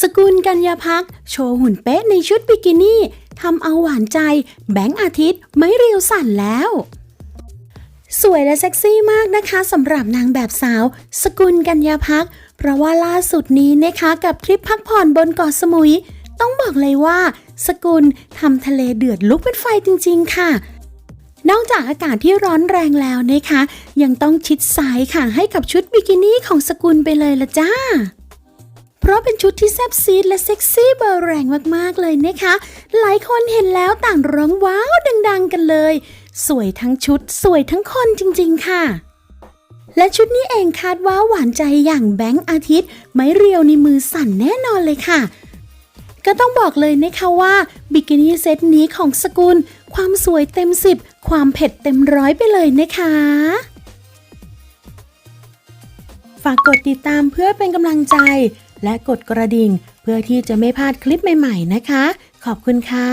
สกุลกัญญาพัก โชว์หุ่นเป๊ะในชุดบิกินี่ทำเอาหวานใจ แบงค์อาทิตย์ไม่เรียวสั่นแล้ว สวยและเซ็กซี่มากนะคะสำหรับนางแบบสาว สกุลกัญญาพัก เพราะว่าล่าสุดนี้นะคะกับทริปพักผ่อนบนเกาะสมุย ต้องบอกเลยว่า สกุลทำทะเลเดือดลุกเป็นไฟจริง ๆ ค่ะนอกจากอากาศที่ร้อนแรงแล้วนะคะ ยังต้องชิดซ้ายค่ะให้กับชุดบิกินี่ของสกุลไปเลยละจ้า เพราะเป็นชุดที่แซ่บซีดและเซ็กซี่เบอร์แรงมากๆเลยนะคะ หลายคนเห็นแล้วต่างร้องว้าวดัง ๆ กันเลย สวยทั้งชุด สวยทั้งคนจริง ๆ ค่ะและชุดนี้เองคาดว่าหวานใจอย่างแบงค์อาทิตย์ ไม่เรียวในมือสั่นแน่นอนเลยค่ะ ก็ต้องบอกเลยนะคะว่าบิกินี่เซตนี้ของสกุล ความสวยเต็ม10ความเผ็ดเต็มร้อยไปเลยนะคะ ฝากกดติดตามเพื่อเป็นกำลังใจ และกดกระดิ่ง เพื่อที่จะไม่พลาดคลิปใหม่ ๆ นะคะ ขอบคุณค่ะ